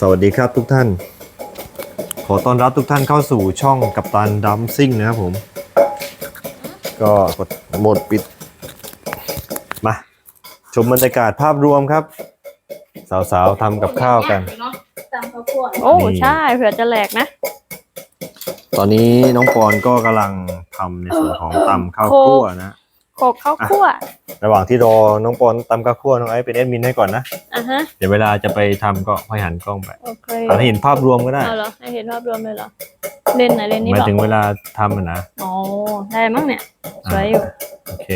สวัสดีครับทุกท่าน ขอต้อนรับทุกท่านเข้าสู่ช่องกัปตันดัมซิ่งนะครับผม ก็กดโหมดปิด มา ชมบรรยากาศภาพรวมครับ สาวๆทำกับข้าวกันตำข้าวคั่วโอ้นี่ ใช่เผื่อจะแหลกนะ ตอนนี้น้องปอนก็กำลังทำในส่วนของตำข้าวคั่วนะ โขกข้าวคั่ว ระหว่างที่รอน้องปอนตำข้าวคั่วน้องไอซ์เป็นแอดมินให้ก่อนนะ อะฮะ เดี๋ยวเวลาจะไปทำก็ค่อยหันกล้องไปโอเคเอาให้เห็นภาพรวมก็ได้ เอาเหรอให้เห็นภาพรวมเลยเหรอ เล่นไหนเล่นนี่หเหมารยอถึงเวลาทำอะนะ อ๋อได้มั้งเนี่ย สวยอยู่ โอเค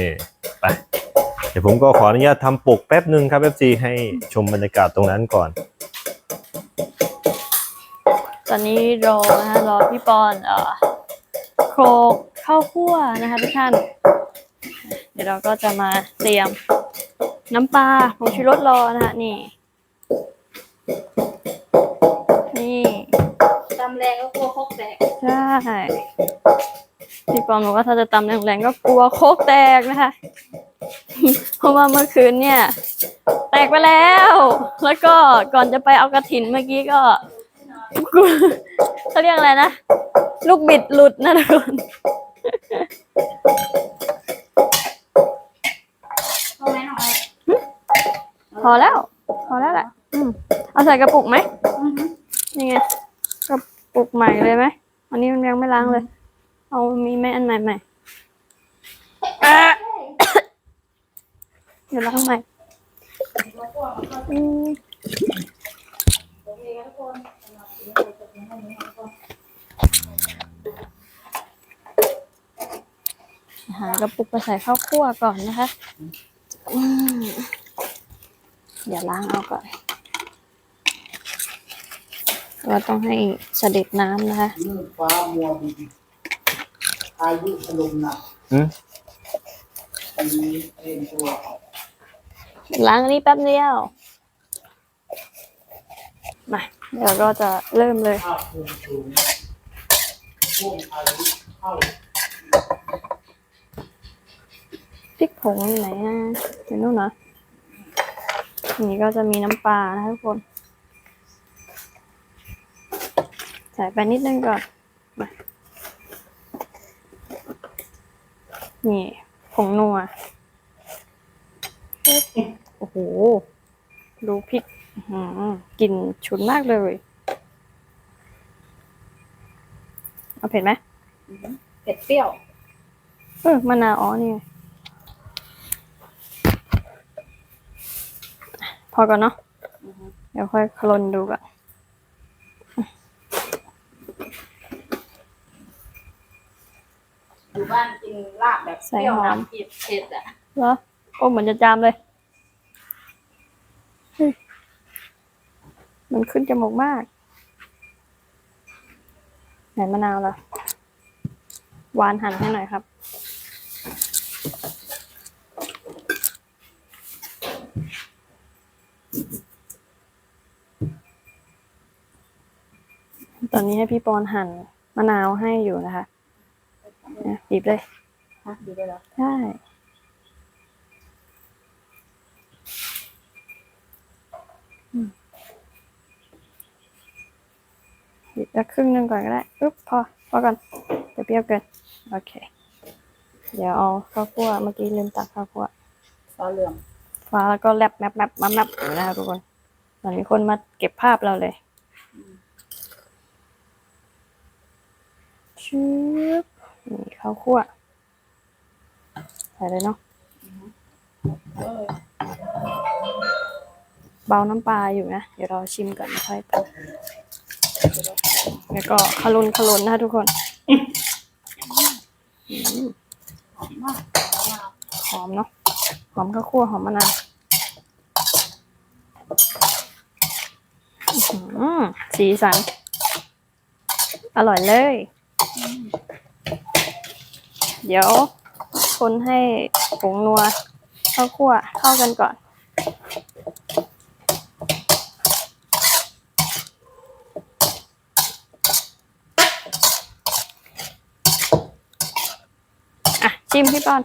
ไป เดี๋ยวผมก็ขออนุญาตทำปกแป๊บหนึ่งครับ FC ให้ชมบรรยากาศตรงนั้นก่อน ตอนนี้รอนะคะรอพี่ปอนเอ่อโขลกข้าวคั่วนะคะทุกท่านเดี๋ยวเราก็จะมาเตรียมน้ำปลาผงชูรสรอนะคะนี่ นี่ตำแรงก็คั่วคกแตกใช่พี่ปอนบอกว่าถ้าจะตำแรงๆก็กลัวโคกแตกนะคะ เพราะว่าเมื่อคืนเนี่ย แตกไปแล้ว แล้วก็ก่อนจะไปเอากระถินเมื่อกี้ก็เขาเรียกอะไรนะ ลูกบิดหลุดนะทุกคน พอแล้ว พอแล้วแหละอืมเอาใส่กระปุกไหมนี่ไงกระปุกใหม่เลยไหมอันนี้มันยังไม่ล้างเลย เอามีไหมอันใหม่ใหม่ๆอะเดี๋ยวล้างใหม่อืมหากระปุกไปใส่ข้าวคั่วก่อนนะคะ อืม เดี๋ยวล้างเอาก่อนเราต้องให้เสด็จน้ำนะคะมืดฟ้ามัวดินอายุถล่มหนักอืมอันนี้เตรียมตัวล้างอันนี้แป๊บเดียว มา เดี๋ยวก็จะเริ่มเลย ภาพภูมิสูงช่วงอายุเข้าพริกผงอยู่ไหนอะเดี๋ยวนู่นนะอั นนี้ก็จะมีน้ำปลานะทุกคน ใส่ไปนิดนึงก่อนมานี่ผงนัวปึ๊บโอ้โห ดูพริกอื้อหือกลิ่นฉุนมากเลย เอาเผ็ดไหมเผ็ดเปรี้ยว เออมะนาวอ๋อนี่ไง พอก่อนเนาะเดี๋ยวค่อยคลนดูก่อนอยู่บ้านกินลาบแบบเปรี้ยวน้ำเผ็ดเผ็ดอะเหรอโอ้เหมือนจะจามเลยเฮ้ยมันขึ้นจมูกมาก ไหนมะนาวล่ะ หวานหั่นให้หน่อยครับ ตอนนี้ให้พี่ปอนหั่นมะนาวให้อยู่นะคะเนี่ยบีบเลยฮะดูได้แล้วใช่อืมบีบแล้วครึ่งหนึ่งก่อนก็ได้อุ๊บพอพอก่อนเดี๋ยวเปรี้ยวเกินโอเค เดี๋ยวเอาข้าวคั่วเมื่อกี้ลืมตักข้าวคั่วฟ้าเหลืองฟ้าแล้วก็แลบแมบแมบมับมับอยู่นะคะทุกคนเหมือนมีคนมาเก็บภาพเราเลย ชืบนี่ข้าวคั่วใส่เลยเนาะเบาน้ำปลาอยู่นะ เดี๋ยวเราชิมก่อนค่อยตักแล้วก็ขลุนขลุนนะทุกคนอืมหอมเนาะหอมข้าวคั่วหอมมะนาวสีสัน อร่อยเลย เดี๋ยวคนให้ผงนัวข้าวคั่วเข้ากันก่อนอะจิ้มพี่ปอน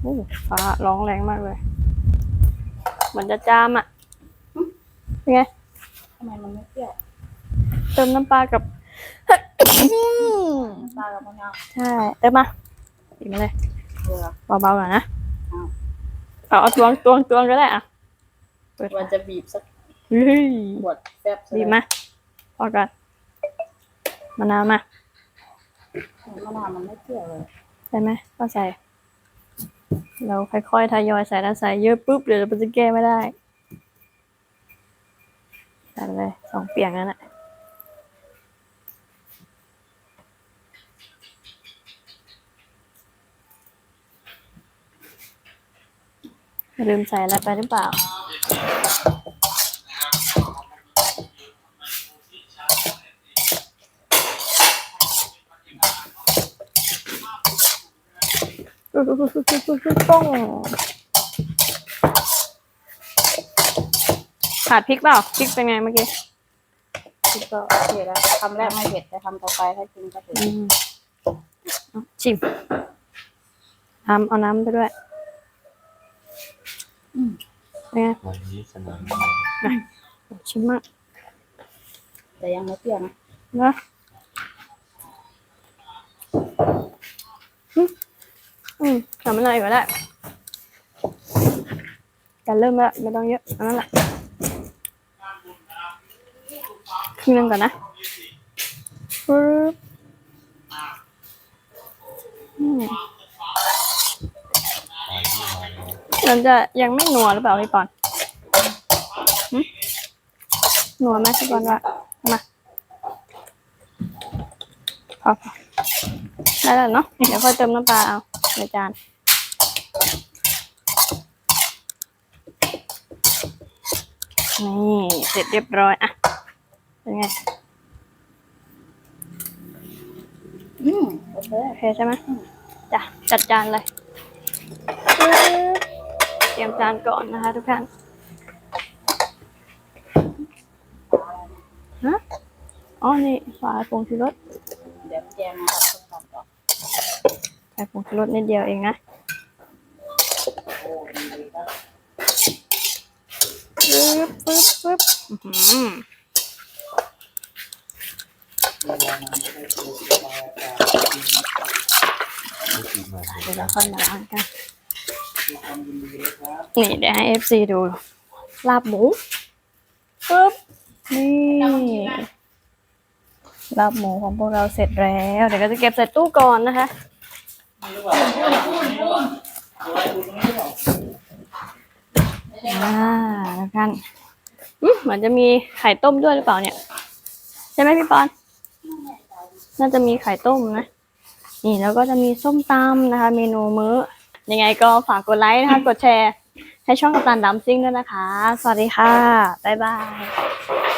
โอ้ฟ้าร้องแรงมากเลย เหมือนจะจามอะหึเป็นไงทำไมมันไม่เปรี้ยวเติมน้ำปลากับน้ำ ตาลกับมะนาวใช่เติมมาอีกมาเลยเกลือเบาๆหน่อยนะอ้าวเอาเอาตวงตวงตวงก็ได้อะมันจะบีบสักเฮ้ยขวดแซ่บดีมาพอกันมะนาวมามะนาวมันไม่เปรี้ยวเลยใช่ไหมก็ใส่ เราค่อยๆทยอยใส่แล้วใส่เยอะปุ๊บเดี๋ยวเราจะแก้ไม่ได้ใส่ไปเลยสองเปียงนั่นแหละ ลืมใส่อะไรไปหรือเปล่าป้องขาดพริกเปล่าพริกเป็นไงเมื่อกี้คิดก็โอเคแล้วทำแรกไม่เผ็ดแต่ทำต่อไปถ้ากินก็เผ็ดอืมชิมทำเอาน้ำไปด้วย นไงวันนี้สนามชิมมากแต่ยังไม่เปรี้ยวนะนะอืมอืมทำอะไรก็ได้จะเริ่มแล้วไม่ต้องเยอะเอานั่นแหละครึ่งนึงก่อนนะปึ๊บอืม มันจะยังไม่นัวหรือเปล่าพี่ปอนหึนัวไหมพี่ปอนว่ามาพอพอได้แล้วเนาะเดี๋ยวค่อยเติมน้ำปลาเอาในจานนี่เสร็จเรียบร้อยอะเป็นไงอืมโอเคโอเคใช่ไหมจ้ะจัดจานเลยเต รียมจานก่อนนะคะทุกท่านฮะอ๋อ นี่ฝาผงชูรสเดี๋ยวแจงมาทำส้มตำต่อใส่ผงชูรสนิดเดียวเองนะปึ๊บปึ๊บปึ๊บอือหือเดี๋ยวเราค่อยมาล้างกัน นี่เดี๋ยวให้เอฟซีดูลาบหมูปึ๊บนี่ลาบหมูของพวกเราเสร็จแล้ว เดี๋ยวก็จะเก็บใส่ตู้ก่อนนะคะอ่าแล้วกันอืมเหมือนจะมีไข่ต้มด้วยหรือเปล่าเนี่ย ใช่ไหมพี่ปอน น่าจะมีไข่ต้มนะ นี่แล้วก็จะมีส้มตำนะคะ เมนูมื้อ ยังไงก็ฝากกดไลค์นะคะกดแชร์ ให้ช่องกัปตันดัมซิ่งด้วยนะคะ สวัสดีค่ะ บ๊ายบาย